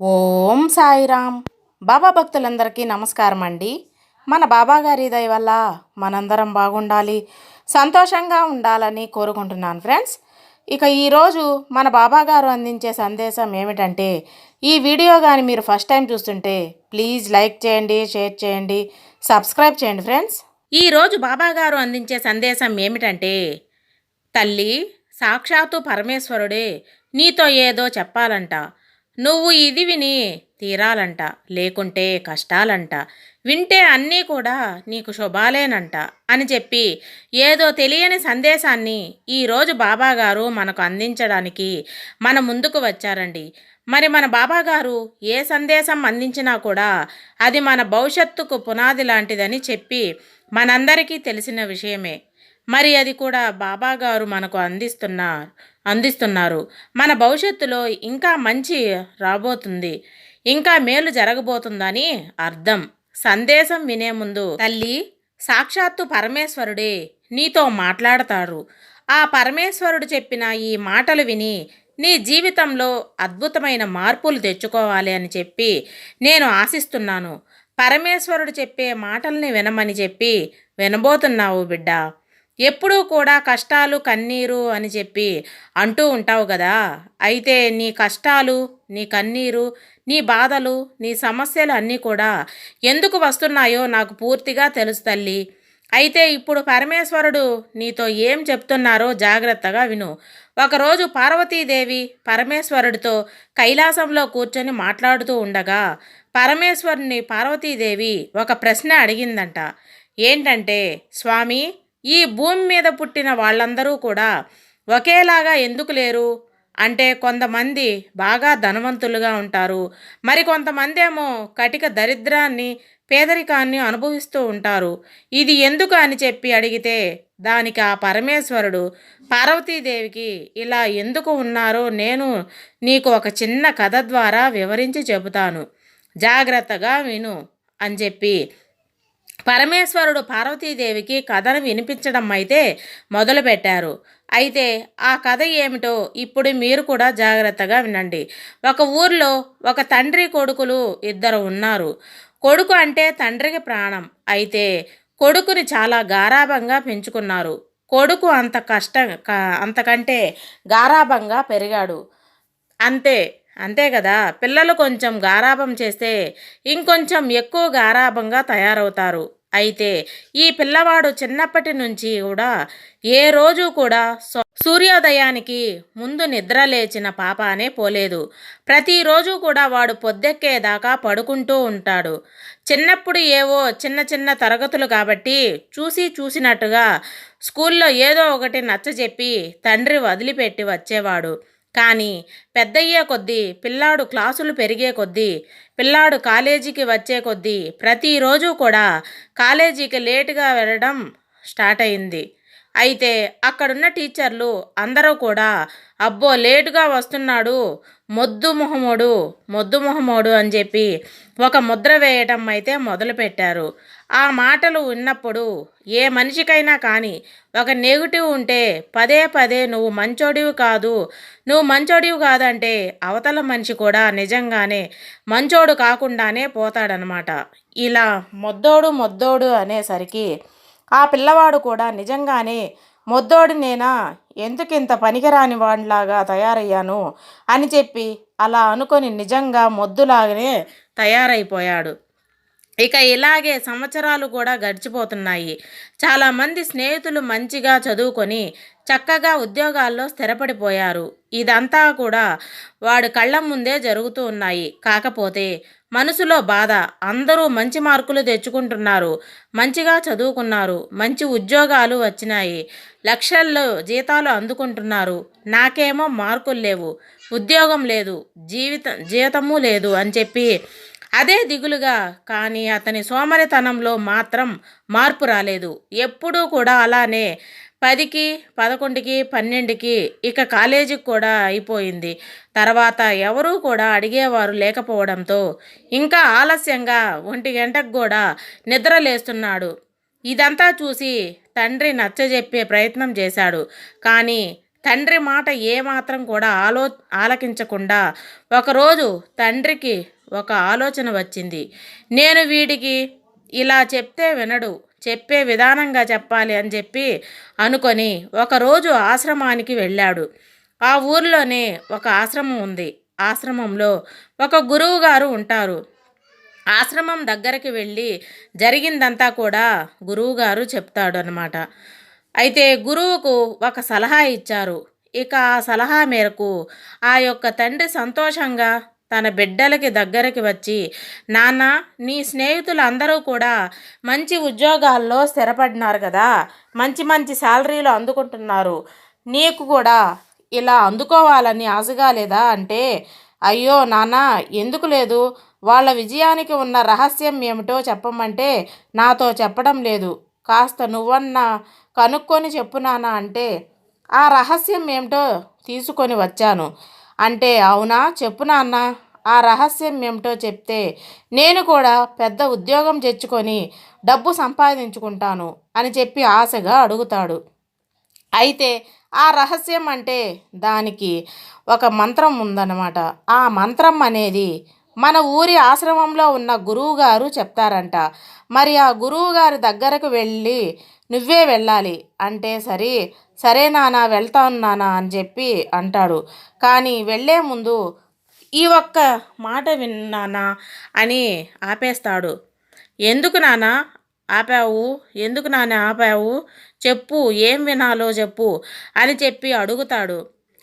ఓం సాయిరామ్. బాబా భక్తులందరికీ నమస్కారం అండి మన బాబా గారి దయ వల్ల మనందరం బాగుండాలి సంతోషంగా ఉండాలని కోరుకుంటున్నాను ఫ్రెండ్స్. ఇక ఈరోజు మన బాబా గారు అందించే సందేశం ఏమిటంటే ఈ వీడియో కానీ మీరు ఫస్ట్ టైం చూస్తుంటే ప్లీజ్ లైక్ చేయండి షేర్ చేయండి సబ్స్క్రైబ్ చేయండి ఫ్రెండ్స్. ఈరోజు బాబా గారు అందించే సందేశం ఏమిటంటే తల్లి సాక్షాత్తు పరమేశ్వరుడే నీతో ఏదో చెప్పాలంట. నువ్వు ఇది విని తీరాలంట లేకుంటే కష్టాలంట. వింటే అన్నీ కూడా నీకు శుభాలేనంట అని చెప్పి ఏదో తెలియని సందేశాన్ని ఈరోజు బాబాగారు మనకు అందించడానికి మన ముందుకు వచ్చారండి. మరి మన బాబాగారు ఏ సందేశం అందించినా కూడా అది మన భవిష్యత్తుకు పునాది లాంటిదని చెప్పి మనందరికీ తెలిసిన విషయమే. మరి అది కూడా బాబాగారు మనకు అందిస్తున్నారు అందిస్తున్నారు. మన భవిష్యత్తులో ఇంకా మంచి రాబోతుంది. ఇంకా మేలు జరగబోతుందని అర్థం. సందేశం వినే ముందు తల్లి సాక్షాత్తు పరమేశ్వరుడే నీతో మాట్లాడతారు. ఆ పరమేశ్వరుడు చెప్పిన ఈ మాటలు విని నీ జీవితంలో అద్భుతమైన మార్పులు తెచ్చుకోవాలి అని చెప్పి నేను ఆశిస్తున్నాను. పరమేశ్వరుడు చెప్పే మాటల్ని వినమని చెప్పి వినబోతున్నావు బిడ్డ. ఎప్పుడూ కూడా కష్టాలు కన్నీరు అని చెప్పి అంటూ ఉంటావు కదా. అయితే నీ కష్టాలు నీ కన్నీరు నీ బాధలు నీ సమస్యలు అన్నీ కూడా ఎందుకు వస్తున్నాయో నాకు పూర్తిగా తెలుసు తల్లి. అయితే ఇప్పుడు పరమేశ్వరుడు నీతో ఏం చెప్తున్నారో జాగ్రత్తగా విను. ఒకరోజు పార్వతీదేవి పరమేశ్వరుడితో కైలాసంలో కూర్చొని మాట్లాడుతూ ఉండగా పరమేశ్వరుని పార్వతీదేవి ఒక ప్రశ్న అడిగిందంట. ఏంటంటే స్వామి ఈ భూమి మీద పుట్టిన వాళ్ళందరూ కూడా ఒకేలాగా ఎందుకు లేరు? అంటే కొంతమంది బాగా ధనవంతులుగా ఉంటారు. మరి కొంతమంది ఏమో కటిక దరిద్రాన్ని పేదరికాన్ని అనుభవిస్తూ ఉంటారు. ఇది ఎందుకు అని చెప్పి అడిగితే దానికి ఆ పరమేశ్వరుడు పార్వతీదేవికి ఇలా ఎందుకు ఉన్నారో నేను నీకు ఒక చిన్న కథ ద్వారా వివరించి చెబుతాను. జాగ్రత్తగా విను అని చెప్పి పరమేశ్వరుడు పార్వతీదేవికి కథను వినిపించడం అయితే మొదలుపెట్టారు. అయితే ఆ కథ ఏమిటో ఇప్పుడు మీరు కూడా జాగ్రత్తగా వినండి. ఒక ఊర్లో ఒక తండ్రి కొడుకులు ఇద్దరు ఉన్నారు. కొడుకు అంటే తండ్రికి ప్రాణం. అయితే కొడుకుని చాలా గారాభంగా పెంచుకున్నారు. కొడుకు అంత కష్టం అంతకంటే గారాభంగా పెరిగాడు. అంతే అంతే కదా? పిల్లలు కొంచెం గారాభం చేస్తే ఇంకొంచెం ఎక్కువ గారాభంగా తయారవుతారు. అయితే ఈ పిల్లవాడు చిన్నప్పటి నుంచి కూడా ఏ రోజు కూడా సూర్యోదయానికి ముందు నిద్ర లేచిన పాపానే పోలేదు. ప్రతిరోజు కూడా వాడు పొద్దెక్కేదాకా పడుకుంటూ ఉంటాడు. చిన్నప్పుడు ఏవో చిన్న చిన్న తరగతులు కాబట్టి చూసి చూసినట్టుగా స్కూల్లో ఏదో ఒకటి నచ్చజెప్పి తండ్రి వదిలిపెట్టి వచ్చేవాడు. కానీ పెద్దయ్యే కొద్దీ పిల్లాడు క్లాసులు పెరిగే కొద్దీ పిల్లాడు కాలేజీకి వచ్చే కొద్దీ ప్రతిరోజు కూడా కాలేజీకి లేటుగా వెళ్ళడం స్టార్ట్ అయింది. అయితే అక్కడున్న టీచర్లు అందరూ కూడా అబ్బో లేటుగా వస్తున్నాడు మొద్దు మొహమోడు మొద్దు మొహమోడు అని చెప్పి ఒక ముద్ర వేయటం అయితే మొదలుపెట్టారు. ఆ మాటలు విన్నప్పుడు ఏ మనిషికైనా కానీ ఒక నెగిటివ్ ఉంటే పదే పదే నువ్వు మంచోడివి కాదు. నువ్వు మంచోడివి కాదంటే అవతల మనిషి కూడా నిజంగానే మంచోడు కాకుండానే పోతాడనమాట. ఇలా మొద్దోడు మొద్దోడు అనేసరికి ఆ పిల్లవాడు కూడా నిజంగానే మొద్దోడు నేనా? ఎందుకింత పనికిరాని వాడిలాగా తయారయ్యాను? అని చెప్పి అలా అనుకొని నిజంగా మొద్దులాగానే తయారైపోయాడు. ఇక ఇలాగే సంవత్సరాలు కూడా గడిచిపోతున్నాయి. చాలామంది స్నేహితులు మంచిగా చదువుకొని చక్కగా ఉద్యోగాల్లో స్థిరపడిపోయారు. ఇదంతా కూడా వాడు కళ్ళ ముందే జరుగుతూ ఉన్నాయి. కాకపోతే మనసులో బాధ అందరూ మంచి మార్కులు తెచ్చుకుంటున్నారు మంచిగా చదువుకున్నారు మంచి ఉద్యోగాలు వచ్చినాయి లక్షల్లో జీతాలు అందుకుంటున్నారు. నాకేమో మార్కులు లేవు ఉద్యోగం లేదు జీవితం జీతము లేదు అని చెప్పి అదే దిగులుగా కానీ అతని సోమరితనంలో మాత్రం మార్పు రాలేదు. ఎప్పుడూ కూడా అలానే పదికి పదకొండుకి పన్నెండుకి ఇక కాలేజీకి కూడా అయిపోయింది. తర్వాత ఎవరూ కూడా అడిగేవారు లేకపోవడంతో ఇంకా ఆలస్యంగా ఒంటి గంటకు కూడా నిద్రలేస్తున్నాడు ఇదంతా చూసి తండ్రి నచ్చజెప్పే ప్రయత్నం చేశాడు. కానీ తండ్రి మాట ఏమాత్రం కూడా ఆలో ఆలకించకుండా ఒకరోజు తండ్రికి ఒక ఆలోచన వచ్చింది. నేను వీడికి ఇలా చెప్తే వినడు చెప్పే విధానంగా చెప్పాలి అని చెప్పి అనుకొని ఒకరోజు ఆశ్రమానికి వెళ్ళాడు. ఆ ఊరిలోనే ఒక ఆశ్రమం ఉంది. ఆశ్రమంలో ఒక గురువు గారు ఉంటారు. ఆశ్రమం దగ్గరికి వెళ్ళి జరిగిందంతా కూడా గురువుగారు చెప్తాడు అనమాట అయితే గురువుకు ఒక సలహా ఇచ్చారు. ఇక ఆ సలహా మేరకు ఆ యొక్క తండ్రి సంతోషంగా తన బిడ్డలకి దగ్గరికి వచ్చి నాన్న నీ స్నేహితులు అందరూ కూడా మంచి ఉద్యోగాల్లో స్థిరపడినారు కదా మంచి మంచి శాలరీలు అందుకుంటున్నారు. నీకు కూడా ఇలా అందుకోవాలని ఆశగా లేదా? అంటే అయ్యో నాన్న ఎందుకు లేదు? వాళ్ళ విజయానికి ఉన్న రహస్యం ఏమిటో చెప్పమంటే నాతో చెప్పడం లేదు. కాస్త నువ్వన్నా కనుక్కొని చెప్పు నాన్న అంటే ఆ రహస్యం ఏమిటో తీసుకొని వచ్చాను. అంటే అవునా? చెప్పు నాన్న. ఆ రహస్యం ఏమిటో చెప్తే నేను కూడా పెద్ద ఉద్యోగం తెచ్చుకొని డబ్బు సంపాదించుకుంటాను అని చెప్పి ఆశగా అడుగుతాడు. అయితే ఆ రహస్యం అంటే దానికి ఒక మంత్రం ఉందన్నమాట. ఆ మంత్రం అనేది మన ఊరి ఆశ్రమంలో ఉన్న గురువుగారు చెప్తారంట మరి ఆ గురువుగారి దగ్గరకు వెళ్ళి నువ్వే వెళ్ళాలి. అంటే సరే సరే నాన్న వెళ్తాను నానా అని చెప్పి అంటాడు. కానీ వెళ్ళే ముందు ఈ ఒక్క మాట విన్నానా అని ఆపేస్తాడు. ఎందుకు నానా ఆపావు? ఎందుకు నాన్న ఆపావు? చెప్పు ఏం వినాలో చెప్పు అని చెప్పి అడుగుతాడు.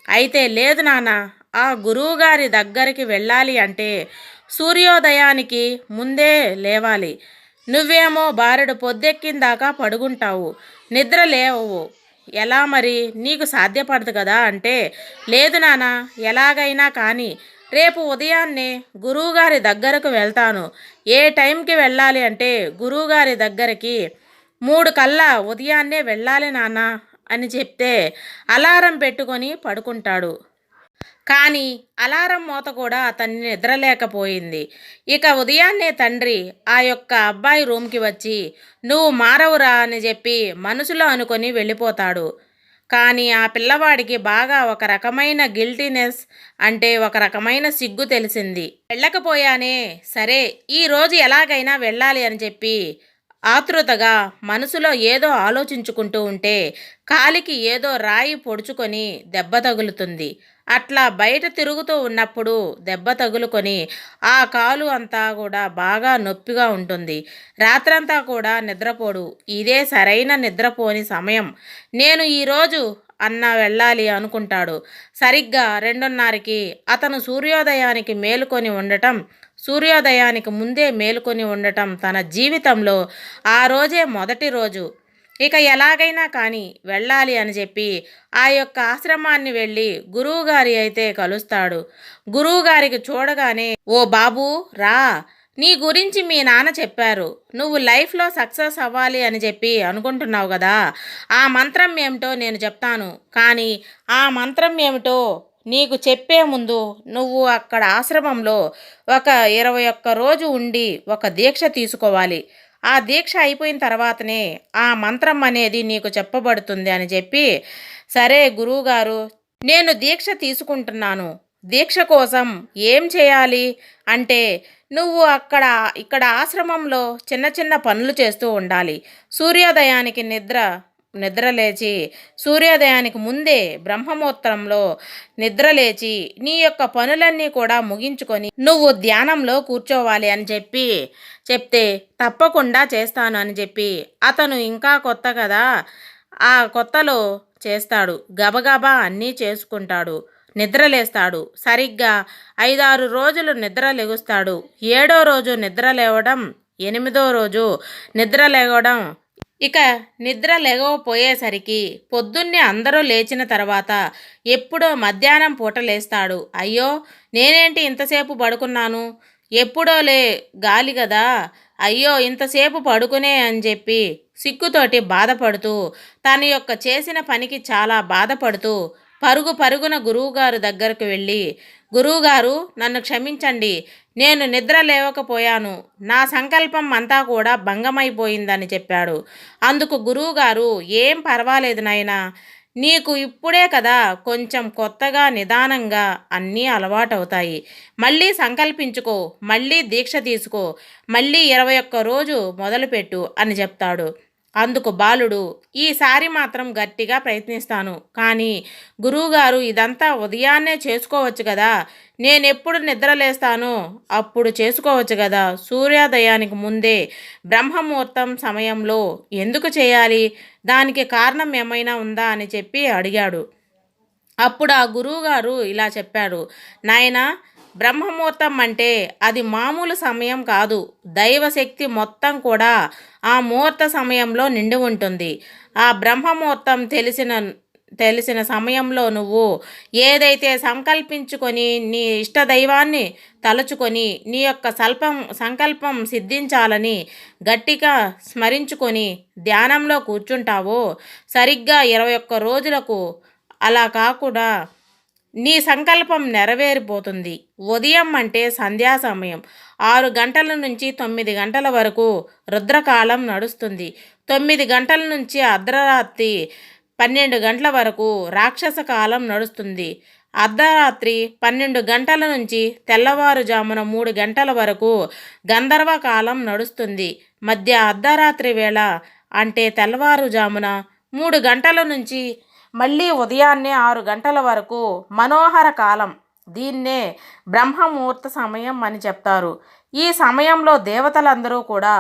అయితే లేదు నాన్న ఆ గురువుగారి దగ్గరికి వెళ్ళాలి అంటే సూర్యోదయానికి ముందే లేవాలి. నువ్వేమో బారెడు పొద్దెక్కిందాకా పడుకుంటావు. నిద్ర లేవు. ఎలా మరి? నీకు సాధ్యపడదు కదా అంటే లేదు నాన్న ఎలాగైనా కానీ రేపు ఉదయాన్నే గురువుగారి దగ్గరకు వెళ్తాను. ఏ టైంకి వెళ్ళాలి అంటే గురువుగారి దగ్గరికి మూడు కల్లా ఉదయాన్నే వెళ్ళాలి నాన్న అని చెప్తే అలారం పెట్టుకొని పడుకుంటాడు. కానీ అలారం మోత కూడా అతన్ని నిద్రలేకపోయింది. ఇక ఉదయాన్నే తండ్రి ఆ యొక్క అబ్బాయి రూమ్కి వచ్చి నువ్వు మారవురా అని చెప్పి మనసులో అనుకొని వెళ్ళిపోతాడు. కానీ ఆ పిల్లవాడికి బాగా ఒక రకమైన గిల్టీనెస్ అంటే ఒక రకమైన సిగ్గు తెలిసింది. వెళ్ళకపోయానే సరే ఈరోజు ఎలాగైనా వెళ్ళాలి అని చెప్పి ఆతృతగా మనసులో ఏదో ఆలోచించుకుంటూ ఉంటే కాలికి ఏదో రాయి పొడుచుకొని దెబ్బ తగులుతుంది. అట్లా బయట తిరుగుతూ ఉన్నప్పుడు దెబ్బ తగులుకొని ఆ కాలు అంతా కూడా బాగా నొప్పిగా ఉంటుంది. రాత్రంతా కూడా నిద్రపోడు. ఇదే సరైన నిద్రపోని సమయం. నేను ఈరోజు అన్న వెళ్ళాలి అనుకుంటాడు. సరిగ్గా రెండున్నరకి అతను సూర్యోదయానికి మేలుకొని ఉండటం సూర్యోదయానికి ముందే మేలుకొని ఉండటం తన జీవితంలో ఆ రోజే మొదటి రోజు. ఇక ఎలాగైనా కానీ వెళ్ళాలి అని చెప్పి ఆ యొక్క ఆశ్రమాన్ని వెళ్ళి గురువుగారి అయితే కలుస్తాడు. గురువుగారికి చూడగానే ఓ బాబు రా. నీ గురించి మీ నాన్న చెప్పారు. నువ్వు లైఫ్లో సక్సెస్ అవ్వాలి అని చెప్పి అనుకుంటున్నావు కదా. ఆ మంత్రం ఏమిటో నేను చెప్తాను. కానీ ఆ మంత్రం ఏమిటో నీకు చెప్పే ముందు నువ్వు అక్కడ ఆశ్రమంలో ఒక ఇరవై ఒక్క రోజు ఉండి ఒక దీక్ష తీసుకోవాలి. ఆ దీక్ష అయిపోయిన తర్వాతనే ఆ మంత్రం అనేది నీకు చెప్పబడుతుంది అని చెప్పి సరే గురువుగారు నేను దీక్ష తీసుకుంటున్నాను. దీక్ష కోసం ఏం చేయాలి? అంటే నువ్వు అక్కడ ఇక్కడ ఆశ్రమంలో చిన్న చిన్న పనులు చేస్తూ ఉండాలి. సూర్యోదయానికి నిద్ర నిద్రలేచి సూర్యోదయానికి ముందే బ్రహ్మమూత్రంలో నిద్ర లేచి నీ యొక్క పనులన్నీ కూడా ముగించుకొని నువ్వు ధ్యానంలో కూర్చోవాలి అని చెప్పి చెప్తే తప్పకుండా చేస్తాను అని చెప్పి అతను ఇంకా కొత్త కదా. ఆ కొత్తలో చేస్తాడు. గబగబా అన్నీ చేసుకుంటాడు. నిద్రలేస్తాడు సరిగ్గా ఐదారు రోజులు నిద్ర లెగుస్తాడు. ఏడో రోజు నిద్ర లేవడం ఎనిమిదో రోజు నిద్ర లేవడం ఇక నిద్ర లేవపోయేసరికి పొద్దున్నే అందరూ లేచిన తర్వాత ఎప్పుడో మధ్యాహ్నం పూట లేస్తాడు. అయ్యో నేనేంటి ఇంతసేపు పడుకున్నాను? ఎప్పుడో లే గాలి కదా అయ్యో ఇంతసేపు పడుకునే అని చెప్పి సిగ్గుతోటి బాధపడుతూ తన యొక్క చేసిన పనికి చాలా బాధపడుతూ పరుగు పరుగున గురువుగారు దగ్గరకు వెళ్ళి గురువుగారు నన్ను క్షమించండి. నేను నిద్ర లేవకపోయాను. నా సంకల్పం అంతా కూడా భంగమైపోయిందని చెప్పాడు. అందుకు గురువుగారు ఏం పర్వాలేదు నాయనా. నీకు ఇప్పుడే కదా కొంచెం కొత్తగా నిదానంగా అన్నీ అలవాటవుతాయి. మళ్ళీ సంకల్పించుకో. మళ్ళీ దీక్ష తీసుకో. మళ్ళీ ఇరవై ఒక్క రోజు మొదలుపెట్టు అని చెప్తాడు. అందుకు బాలుడు ఈసారి మాత్రం గట్టిగా ప్రయత్నిస్తాను. కానీ గురువుగారు ఇదంతా ఉదయాన్నే చేసుకోవచ్చు కదా. నేనెప్పుడు నిద్రలేస్తానో? అప్పుడు చేసుకోవచ్చు కదా. సూర్యోదయానికి ముందే బ్రహ్మముహూర్తం సమయంలో ఎందుకు చేయాలి? దానికి కారణం ఏమైనా ఉందా? అని చెప్పి అడిగాడు. అప్పుడు ఆ గురువుగారు ఇలా చెప్పాడు. నాయనా బ్రహ్మముహూర్తం అంటే అది మామూలు సమయం కాదు. దైవశక్తి మొత్తం కూడా ఆ ముహూర్త సమయంలో నిండి ఉంటుంది. ఆ బ్రహ్మముహూర్తం తెలిసిన తెలిసిన సమయంలో నువ్వు ఏదైతే సంకల్పించుకొని నీ ఇష్ట దైవాన్ని తలుచుకొని నీ యొక్క సల్పం సంకల్పం సిద్ధించాలని గట్టిగా స్మరించుకొని ధ్యానంలో కూర్చుంటావో సరిగ్గా ఇరవై ఒక్క రోజులకు అలా కాకుండా నీ సంకల్పం నెరవేరిపోతుంది. ఉదయం అంటే సంధ్యా సమయం. ఆరు గంటల నుంచి తొమ్మిది గంటల వరకు రుద్రకాలం నడుస్తుంది. తొమ్మిది గంటల నుంచి అర్ధరాత్రి పన్నెండు గంటల వరకు రాక్షస కాలం నడుస్తుంది. అర్ధరాత్రి పన్నెండు గంటల నుంచి తెల్లవారుజామున మూడు గంటల వరకు గంధర్వ కాలం నడుస్తుంది. మధ్య అర్ధరాత్రి వేళ అంటే తెల్లవారుజామున మూడు గంటల నుంచి మళ్ళీ ఉదయాన్నే ఆరు గంటల వరకు మనోహర కాలం. దీన్నే బ్రహ్మముహూర్త సమయం అని చెప్తారు. ఈ సమయంలో దేవతలందరూ కూడా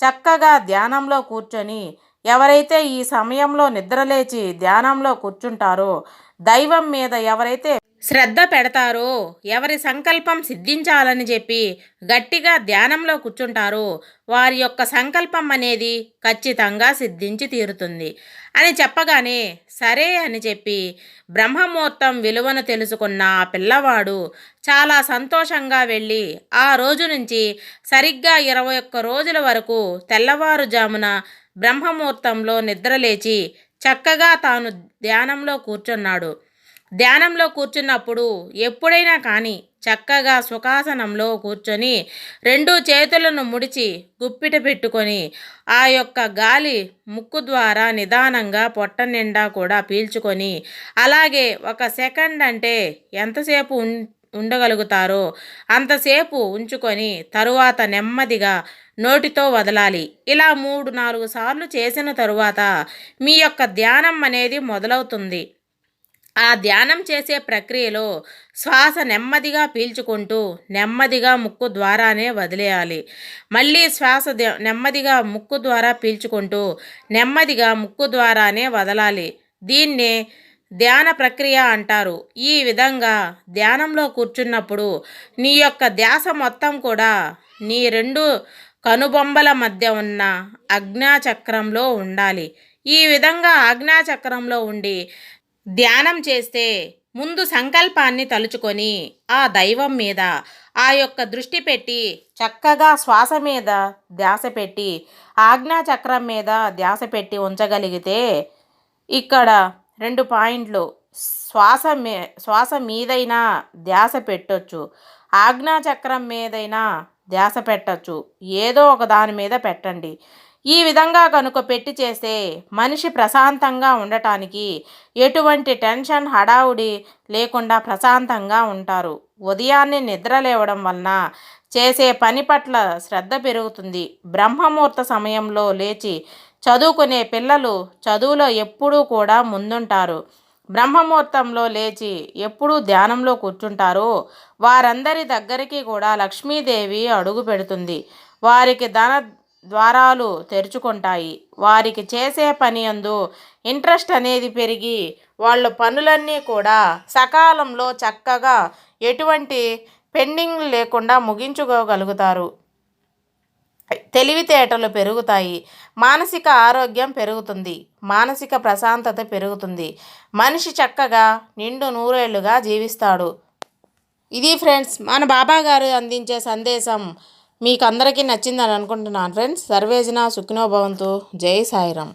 చక్కగా ధ్యానంలో కూర్చొని ఎవరైతే ఈ సమయంలో నిద్రలేచి ధ్యానంలో కూర్చుంటారో దైవం మీద ఎవరైతే శ్రద్ధ పెడతారో ఎవరి సంకల్పం సిద్ధించాలని చెప్పి గట్టిగా ధ్యానంలో కూర్చుంటారో వారి యొక్క సంకల్పం అనేది ఖచ్చితంగా సిద్ధించి తీరుతుంది. అని చెప్పగానే సరే అని చెప్పి బ్రహ్మముహూర్తం విలువను తెలుసుకున్న ఆ పిల్లవాడు చాలా సంతోషంగా వెళ్ళి ఆ రోజు నుంచి సరిగ్గా ఇరవై ఒక్క రోజుల వరకు తెల్లవారుజామున బ్రహ్మముహూర్తంలో నిద్రలేచి చక్కగా తాను ధ్యానంలో కూర్చున్నాడు. ధ్యానంలో కూర్చున్నప్పుడు ఎప్పుడైనా కానీ చక్కగా సుఖాసనంలో కూర్చొని రెండు చేతులను ముడిచి గుప్పిట పెట్టుకొని ఆ యొక్క గాలి ముక్కు ద్వారా నిదానంగా పొట్ట నిండా కూడా పీల్చుకొని అలాగే ఒక సెకండ్ అంటే ఎంతసేపు ఉం ఉండగలుగుతారో అంతసేపు ఉంచుకొని తరువాత నెమ్మదిగా నోటితో వదలాలి. ఇలా మూడు నాలుగు సార్లు చేసిన తరువాత మీ యొక్క ధ్యానం అనేది మొదలవుతుంది. ఆ ధ్యానం చేసే ప్రక్రియలో శ్వాస నెమ్మదిగా పీల్చుకుంటూ నెమ్మదిగా ముక్కు ద్వారానే వదిలేయాలి. మళ్ళీ శ్వాస నెమ్మదిగా ముక్కు ద్వారా పీల్చుకుంటూ నెమ్మదిగా ముక్కు ద్వారానే వదలాలి. దీన్నే ధ్యాన ప్రక్రియ అంటారు. ఈ విధంగా ధ్యానంలో కూర్చున్నప్పుడు నీ యొక్క ధ్యాస మొత్తం కూడా నీ రెండు కనుబొమ్మల మధ్య ఉన్న అజ్ఞాచక్రంలో ఉండాలి. ఈ విధంగా ఆజ్ఞాచక్రంలో ఉండి ధ్యానం చేస్తే ముందు సంకల్పాన్ని తలుచుకొని ఆ దైవం మీద ఆ యొక్క దృష్టి పెట్టి చక్కగా శ్వాస మీద ధ్యాస పెట్టి ఆజ్ఞాచక్రం మీద ధ్యాస పెట్టి ఉంచగలిగితే ఇక్కడ రెండు పాయింట్లు. శ్వాస మీ శ్వాస మీదైనా ధ్యాస పెట్టొచ్చు. ఆజ్ఞాచక్రం మీదైనా ధ్యాస పెట్టచ్చు. ఏదో ఒక దాని మీద పెట్టండి. ఈ విధంగా కనుక పెట్టి చేస్తే మనిషి ప్రశాంతంగా ఉండటానికి ఎటువంటి టెన్షన్ హడావుడి లేకుండా ప్రశాంతంగా ఉంటారు. ఉదయాన్నే నిద్ర లేవడం వలన చేసే పని పట్ల శ్రద్ధ పెరుగుతుంది. బ్రహ్మముహూర్త సమయంలో లేచి చదువుకునే పిల్లలు చదువులో ఎప్పుడూ కూడా ముందుంటారు. బ్రహ్మముహూర్తంలో లేచి ఎప్పుడూ ధ్యానంలో కూర్చుంటారో. వారందరి దగ్గరికి కూడా లక్ష్మీదేవి అడుగు పెడుతుంది. వారికి ధన ద్వారాలు తెరుచుకుంటాయి. వారికి చేసే పని అందు ఇంట్రెస్ట్ అనేది పెరిగి వాళ్ళ పనులన్నీ కూడా సకాలంలో చక్కగా ఎటువంటి పెండింగ్ లేకుండా ముగించుకోగలుగుతారు. తెలివితేటలు పెరుగుతాయి. మానసిక ఆరోగ్యం పెరుగుతుంది. మానసిక ప్రశాంతత పెరుగుతుంది. మనిషి చక్కగా నిండు నూరేళ్ళుగా జీవిస్తాడు. ఇది ఫ్రెండ్స్ మన బాబా గారు అందించే సందేశం మీకు అందరికీ నచ్చిందని అనుకుంటున్నాను ఫ్రెండ్స్. సర్వేజన సుఖినోభవంతు జై సాయిరామ్.